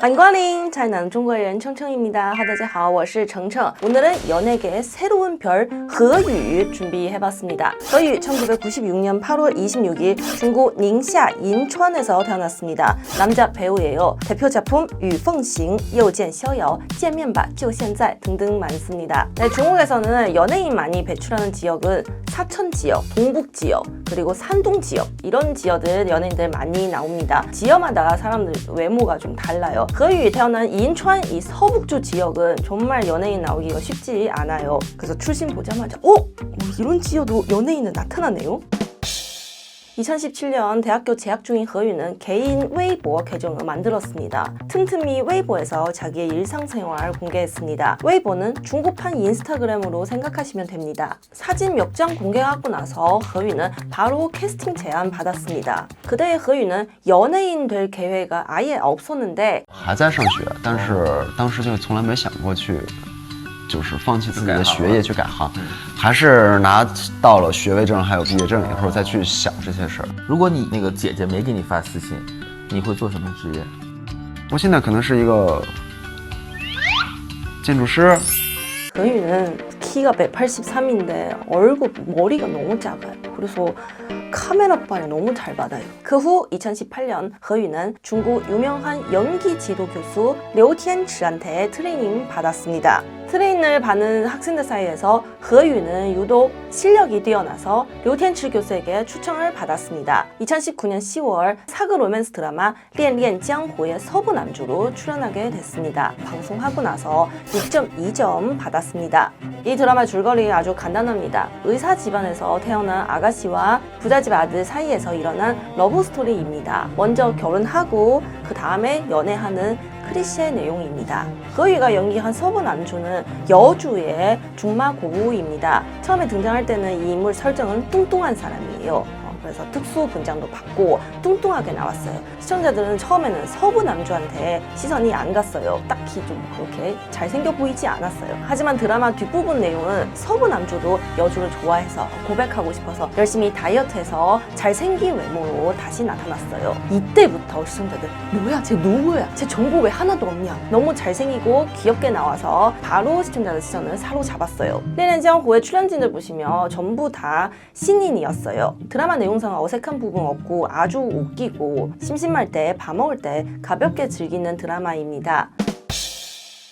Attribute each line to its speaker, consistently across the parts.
Speaker 1: 안관링 잘 나는 중국어인 청청입니다. 하다지하 我是 청청. 오늘은 연예계의 새로운 별 허유 준비해봤습니다. 허유 1996년 8월 26일 중국 닝샤 인천에서 태어났습니다. 남자 배우예요. 대표 작품 雨凤行, 又见逍遥, 见面吧, 就现在 등등 많습니다. 네, 중국에서는 연예인 많이 배출하는 지역은 사천 지역, 동북 지역, 그리고 산동 지역 이런 지역들 연예인들 많이 나옵니다. 지역마다 사람들 외모가 좀 달라요. 허유 태어난 인천 이 서북주 지역은 정말 연예인 나오기가 쉽지 않아요. 그래서 출신 보자마자 어? 뭐 이런 지역도 연예인은 나타나네요. 2017년 대학교 재학 중인 허유는 개인 웨이보 계정을 만들었습니다. 틈틈이 웨이보에서 자기의 일상생활 공개했습니다. 웨이보는 중국판 인스타그램으로 생각하시면 됩니다. 사진 몇 장 공개하고 나서 허유는 바로 캐스팅 제안 받았습니다. 그때의 허유는 연예인 될 계획이 아예 없었는데
Speaker 2: 还在上学，但是当时就从来没想过去， 就是放弃自己的学业去改行，还是拿到了学位证还有毕业证以后再去想这些事儿。
Speaker 3: 如果你那个姐姐没给你发私信，你会做什么职业？
Speaker 2: 我现在可能是一个建筑师，
Speaker 1: 허유는 키가 183인데 얼굴 머리가 너무 작아요. 그래서 카메라빨 너무 잘 받아요. 그 후 2018년 허유는 중국 유명한 연기 지도 교수 류티엔치한테 트레이닝 받았습니다. 트레이닝을 받는 학생들 사이에서 허유는 유독 실력이 뛰어나서 류티엔치 교수에게 추천을 받았습니다. 2019년 10월 사그 로맨스 드라마 恋恋 江湖의 서부 남주로 출연하게 됐습니다. 방송하고 나서 6.2점 받았습니다. 이 드라마 줄거리 아주 간단합니다. 의사 집안에서 태어난 아가씨와 부잣집 아들 사이에서 일어난 러브 스토리입니다. 먼저 결혼하고 그 다음에 연애하는 크리시의 내용입니다. 거위가 연기한 서부 남주는 여주의 중마 고우입니다. 처음에 등장할 때는 이 인물 설정은 뚱뚱한 사람이에요. 어, 그래서 특수 분장도 받고 뚱뚱하게 나왔어요. 시청자들은 처음에는 서부 남주한테 시선이 안 갔어요. 딱히 좀 그렇게 잘생겨 보이지 않았어요. 하지만 드라마 뒷부분 내용은 서부 남주도 여주를 좋아해서 고백하고 싶어서 열심히 다이어트해서 잘생긴 외모로 다시 나타났어요. 이때부터 시청자들 뭐야 쟤 누구야? 쟤 정보 왜 하나도 없냐? 너무 잘생기고 귀엽게 나와서 바로 시청자들 시선을 사로잡았어요. 내년지영고의 출연진들 보시면 전부 다 신인이었어요. 드라마 내용 상 어색한 부분 없고 아주 웃기고 심심할 때, 밥 먹을 때 가볍게 즐기는 드라마입니다.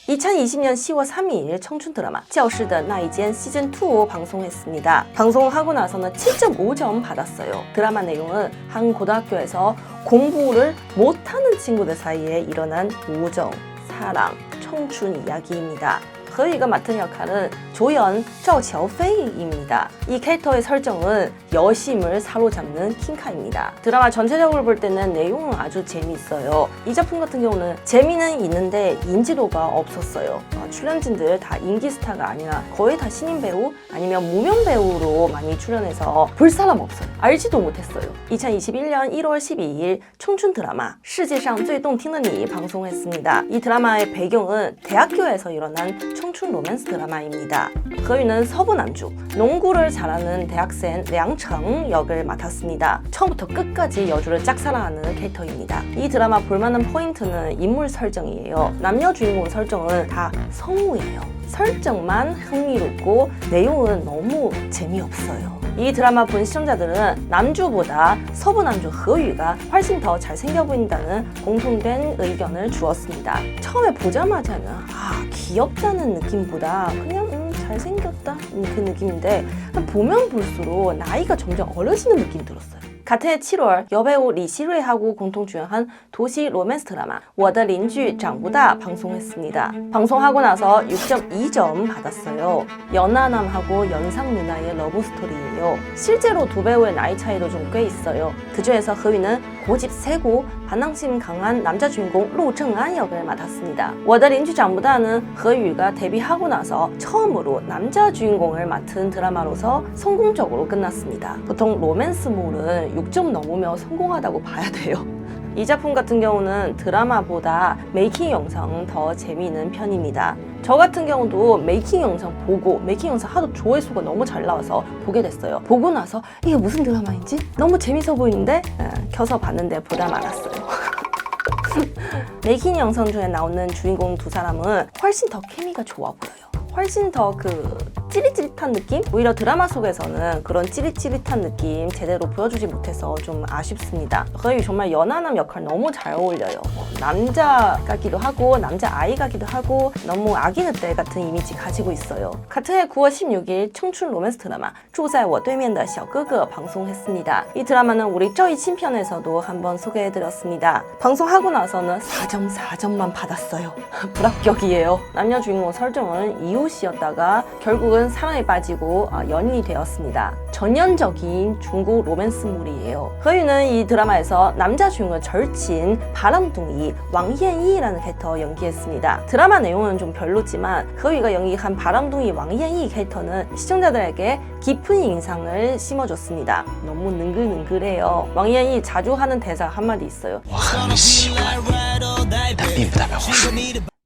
Speaker 1: 2020년 10월 3일 청춘 드라마 教室的那一间 시즌 2 방송했습니다. 방송하고 나서는 7.5점 받았어요. 드라마 내용은 한 고등학교에서 공부를 못하는 친구들 사이에 일어난 우정, 사랑, 청춘 이야기입니다. 허이가 맡은 역할은 조연赵乔飞입니다. 이 캐릭터의 설정은 여심을 사로잡는 킹카입니다. 드라마 전체적으로 볼 때는 내용은 아주 재미있어요. 이 작품 같은 경우는 재미는 있는데 인지도가 없었어요. 어, 출연진들 다 인기 스타가 아니라 거의 다 신인 배우 아니면 무명 배우로 많이 출연해서 볼 사람 없어요. 알지도 못했어요. 2021년 1월 12일 청춘 드라마 世界上最动听的你 방송했습니다. 이 드라마의 배경은 대학교에서 일어난 청 춘 로맨스 드라마입니다. 허유는 서부 남주, 농구를 잘하는 대학생 량청 역을 맡았습니다. 처음부터 끝까지 여주를 짝사랑하는 캐릭터입니다. 이 드라마 볼만한 포인트는 인물 설정이에요. 남녀 주인공 설정은 다 성우예요. 설정만 흥미롭고 내용은 너무 재미없어요. 이 드라마 본 시청자들은 남주보다 서부 남주 허유가 훨씬 더 잘생겨 보인다는 공통된 의견을 주었습니다. 처음에 보자마자는 아 귀엽다는 느낌보다 그냥 음, 잘생겼다 음, 그 느낌인데 보면 볼수록 나이가 점점 어려지는 느낌이 들었어요. 같은 해 7월 여배우 리시루이하고 공통 주연한 도시 로맨스 드라마 我的邻居长不大 방송했습니다. 방송하고 나서 6.2점 받았어요. 연하남하고 연상 누나의 러브 스토리예요. 실제로 두 배우의 나이 차이도 좀 꽤 있어요. 그 중에서 허위는 고집 세고 반항심 강한 남자 주인공 로정안 역을 맡았습니다. 워더린주 장보다는 허유가 데뷔하고 나서 처음으로 남자 주인공을 맡은 드라마로서 성공적으로 끝났습니다. 보통 로맨스물은 6점 넘으면 성공하다고 봐야 돼요. 이 작품 같은 경우는 드라마보다 메이킹 영상 더 재미있는 편입니다. 저 같은 경우도 메이킹 영상 보고 메이킹 영상 하도 조회수가 너무 잘 나와서 보게 됐어요. 보고 나서 이게 무슨 드라마인지 너무 재밌어 보이는데 에, 켜서 봤는데 보다 말았어요. 메이킹 영상 중에 나오는 주인공 두 사람은 훨씬 더 케미가 좋아 보여요. 훨씬 더 그 찌릿찌릿한 느낌? 오히려 드라마 속에서는 그런 찌릿찌릿한 느낌 제대로 보여주지 못해서 좀 아쉽습니다. 거의 정말 연하남 역할 너무 잘 어울려요. 뭐 남자 같기도 하고 남자 아이 같기도 하고 너무 아기 늑대 같은 이미지 가지고 있어요. 같은 해 9월 16일 청춘 로맨스 드라마 住在我对面的小哥哥 방송했습니다. 이 드라마는 우리 저희 친편에서도 한번 소개해드렸습니다. 방송하고 나서는 4.4점만 받았어요. 불합격이에요. 남녀 주인공 설정은 이웃이었다가 결국은 사랑에 빠지고 아, 연인이 되었습니다. 전형적인 중국 로맨스물이에요. 허유는 이 드라마에서 남자 주인공의 절친 바람둥이 왕옌이라는 캐릭터 연기했습니다. 드라마 내용은 좀 별로지만 허유가 연기한 바람둥이 왕옌이 캐릭터는 시청자들에게 깊은 인상을 심어줬습니다. 너무 능글능글해요. 왕옌이 자주 하는 대사 한마디 있어요.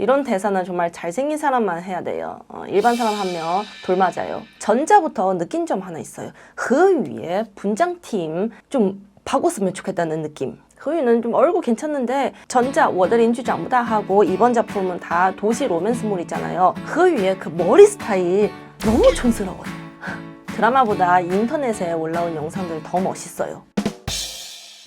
Speaker 1: 이런 대사는 정말 잘생긴 사람만 해야 돼요. 어, 일반 사람 하면 돌맞아요. 전자부터 느낀 점 하나 있어요. 그 위에 분장팀 좀 바꿨으면 좋겠다는 느낌. 소유는 좀 얼굴 괜찮은데 전자 워더린주 전부 다 하고 이번 작품은 다 도시 로맨스물이잖아요. 그 위에 그 머리 스타일 너무 촌스러워요. 드라마보다 인터넷에 올라온 영상들 더 멋있어요.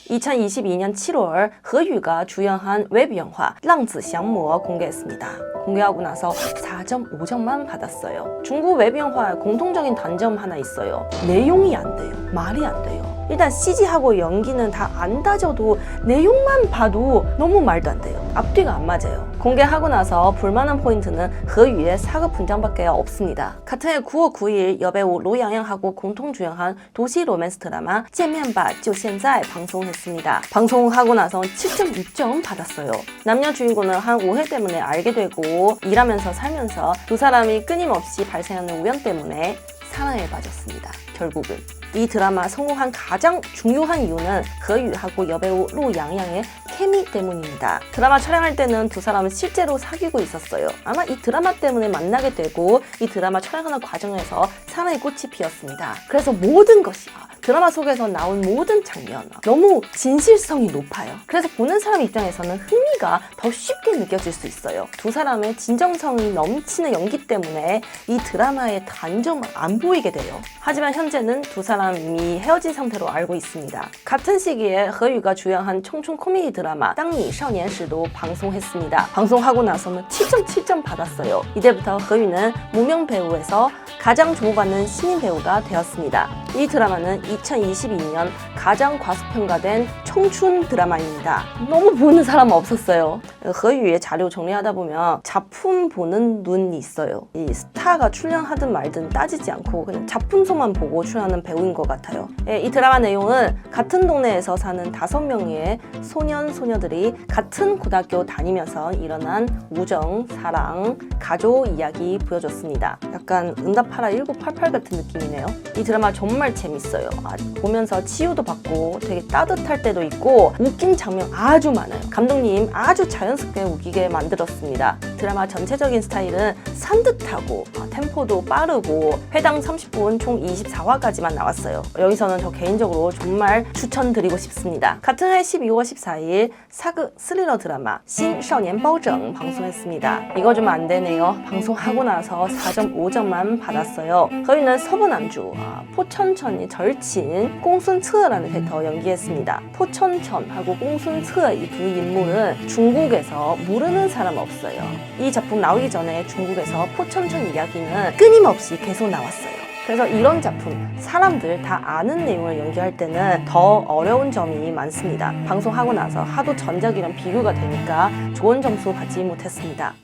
Speaker 1: 2022년 7월 허유가 주연한 웹 영화 랑지향모 공개했습니다. 공개하고 나서 4.5점만 받았어요. 중국 웹 영화의 공통적인 단점 하나 있어요. 내용이 안 돼요. 말이 안 돼요. 일단 CG하고 연기는 다 안 다져도 내용만 봐도 너무 말도 안 돼요. 앞뒤가 안 맞아요. 공개하고 나서 불만한 포인트는 허유의 사극 분장밖에 없습니다. 같은 해 9월 9일 여배우 로양양하고 공통 주연한 도시 로맨스 드라마 见面吧就现在 방송했습니다. 방송하고 나서 7.6점 받았어요. 남녀 주인공은 한 오해 때문에 알게 되고 일하면서 살면서 두 사람이 끊임없이 발생하는 우연 때문에 사랑에 빠졌습니다. 결국은 이 드라마 성공한 가장 중요한 이유는 허유하고 여배우 로양양의 케미 때문입니다. 드라마 촬영할 때는 두 사람은 실제로 사귀고 있었어요. 아마 이 드라마 때문에 만나게 되고 이 드라마 촬영하는 과정에서 사랑의 꽃이 피었습니다. 그래서 모든 것이 드라마 속에서 나온 모든 장면 너무 진실성이 높아요. 그래서 보는 사람 입장에서는 흥미가 더 쉽게 느껴질 수 있어요. 두 사람의 진정성이 넘치는 연기 때문에 이 드라마의 단점을 안 보이게 돼요. 하지만 현재는 두 사람이 헤어진 상태로 알고 있습니다. 같은 시기에 허유가 주연한 청춘 코미디 드라마 땅니少年시도 방송했습니다. 방송하고 나서는 7.7점 받았어요. 이때부터 허유는 무명 배우에서 가장 주목받는 신인 배우가 되었습니다. 이 드라마는 2022년 가장 과소평가된 청춘 드라마입니다. 너무 보는 사람 없었어요. 허유의 자료 정리하다 보면 작품 보는 눈이 있어요. 이 스타가 출연하든 말든 따지지 않고 그냥 작품성만 보고 출연하는 배우인 것 같아요. 예, 이 드라마 내용은 같은 동네에서 사는 다섯 명의 소년 소녀들이 같은 고등학교 다니면서 일어난 우정, 사랑, 가족 이야기 보여줬습니다. 약간 응답하라 1988 같은 느낌이네요. 이 드라마 정말 재밌어요. 아, 보면서 치유도 받고 되게 따뜻할 때도 있고 웃긴 장면 아주 많아요. 감독님 아주 자연스럽게 웃기게 만들었습니다. 드라마 전체적인 스타일은 산뜻하고 어, 템포도 빠르고 회당 30분 총 24화까지만 나왔어요. 여기서는 저 개인적으로 정말 추천드리고 싶습니다. 같은 해 12월 14일 사극 스릴러 드라마 신셔년 보정 방송했습니다. 이거 좀 안 되네요. 방송하고 나서 4.5점만 받았어요. 거기는 서부남주 아, 포천천이 절친 꽁순츠라는 캐릭터 연기했습니다. 포천천하고 꽁순츠의 이 두 인물은 중국에서 모르는 사람 없어요. 이 작품 나오기 전에 중국에서 포천천 이야기는 끊임없이 계속 나왔어요. 그래서 이런 작품 사람들 다 아는 내용을 연기할 때는 더 어려운 점이 많습니다. 방송하고 나서 하도 전작이랑 비교가 되니까 좋은 점수 받지 못했습니다.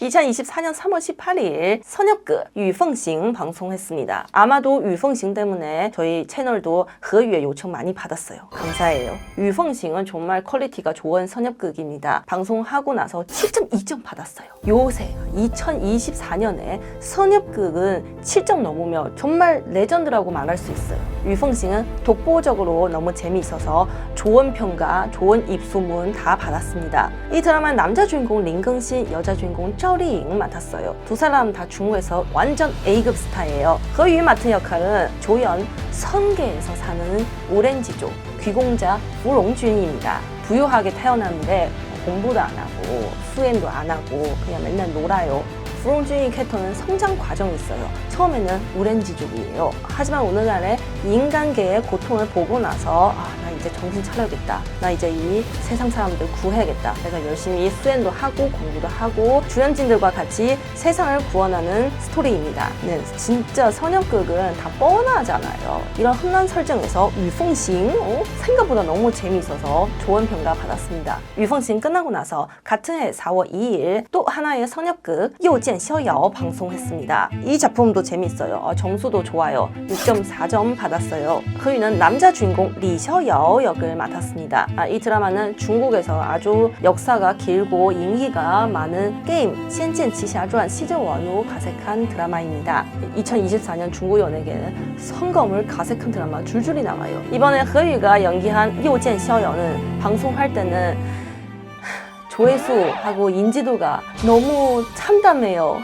Speaker 1: 2024년 3월 18일 선역극 유펑싱 방송했습니다. 아마도 유펑싱 때문에 저희 채널도 허유의 요청 많이 받았어요. 감사해요. 유펑싱은 정말 퀄리티가 좋은 선역극입니다. 방송하고 나서 7.2점 받았어요. 요새 2024년에 선역극은 7점 넘으면 정말 레전드라고 말할 수 있어요. 유펑싱은 독보적으로 너무 재미있어서 좋은 평가, 좋은 입소문 다 받았습니다. 이 드라마는 남자 주인공 링긍신, 여자 주인공 쩌 리잉 맡았어요. 두 사람 다 중국에서 완전 A급 스타예요. 허유 맡은 역할은 조연, 성계에서 사는 오렌지족 귀공자 부롱준입니다. 부유하게 태어났는데 공부도 안 하고 수행도 안 하고 그냥 맨날 놀아요. 부롱준이 캐릭터는 성장 과정이 있어요. 처음에는 오렌지족이에요. 하지만 오늘날의 인간계의 고통을 보고 나서 아, 나 이제 정신 차려야겠다. 나 이제 이 세상 사람들 구해야겠다. 내가 열심히 수행도 하고 공부도 하고 주연진들과 같이 세상을 구원하는 스토리입니다. 네, 진짜 선역극은 다 뻔하잖아요. 이런 험난 설정에서 유펑싱 어? 생각보다 너무 재미있어서 좋은 평가 받았습니다. 유펑싱 끝나고 나서 같은 해 4월 2일 또 하나의 선역극 요젠 셔여 방송했습니다. 이 작품도 재밌어요. 어, 점수도 좋아요. 6.4점 받았어요. 그이는 남자 주인공 리셔여 역을 맡았습니다. 아, 이 드라마는 중국에서 아주 역사가 길고 인기가 많은 게임 신진 지샤传 시즌1로 가색한 드라마입니다. 2024년 중국 연예계는 성검을 가색한 드라마 줄줄이 나와요. 이번에 허유가 연기한 요젠 셔여는 방송할 때는 조회수하고 인지도가 너무 참담해요.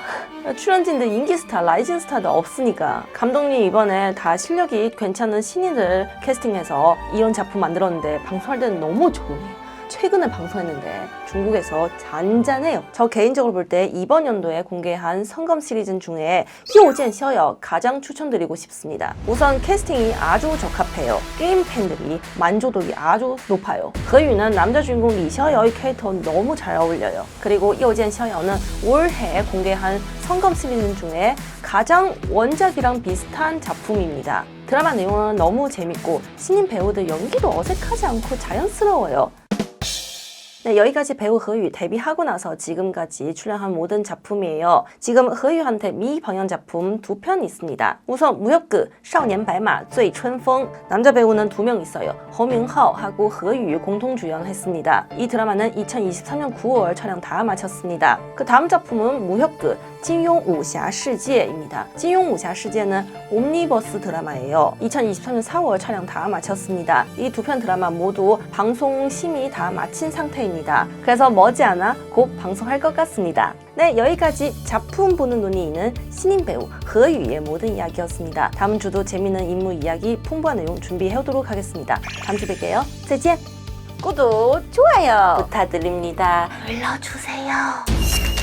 Speaker 1: 출연진들 인기 스타, 라이징 스타도 없으니까 감독님 이번에 다 실력이 괜찮은 신인들 캐스팅해서 이런 작품 만들었는데 방송할 때는 너무 조용해요. 최근에 방송했는데 중국에서 잔잔해요. 저 개인적으로 볼 때 이번 연도에 공개한 성검 시리즈 중에 히오젠 셔여 가장 추천드리고 싶습니다. 우선 캐스팅이 아주 적합해요. 게임 팬들이 만족도가 아주 높아요. 그유는 남자 주인공 리셔여의 캐릭터 너무 잘 어울려요. 그리고 히오젠 셔여는 올해 공개한 성검 시리즈 중에 가장 원작이랑 비슷한 작품입니다. 드라마 내용은 너무 재밌고 신인 배우들 연기도 어색하지 않고 자연스러워요. 네, 여기까지 배우 허유 데뷔하고 나서 지금까지 출연한 모든 작품이에요. 지금 허유한테 미방영 작품 두 편 있습니다. 우선 무협극 少年白马醉春风 남자 배우는 두 명 있어요. 허밍하오하고 허유 공동 주연했습니다. 이 드라마는 2023년 9월 촬영 다 마쳤습니다. 그 다음 작품은 무협극 金庸武侠世界입니다金庸武侠世界는 옴니버스 드라마예요. 2023년 4월 촬영 다 마쳤습니다. 이 두 편 드라마 모두 방송 심의 다 마친 상태입니다. 그래서 머지않아 곧 방송할 것 같습니다. 네, 여기까지 작품 보는 눈이 있는 신인 배우 허유의 모든 이야기였습니다. 다음 주도 재밌는 인물 이야기, 풍부한 내용 준비해 오도록 하겠습니다. 다음 주 뵐게요. 再见. 구독, 좋아요 부탁드립니다. 눌러주세요.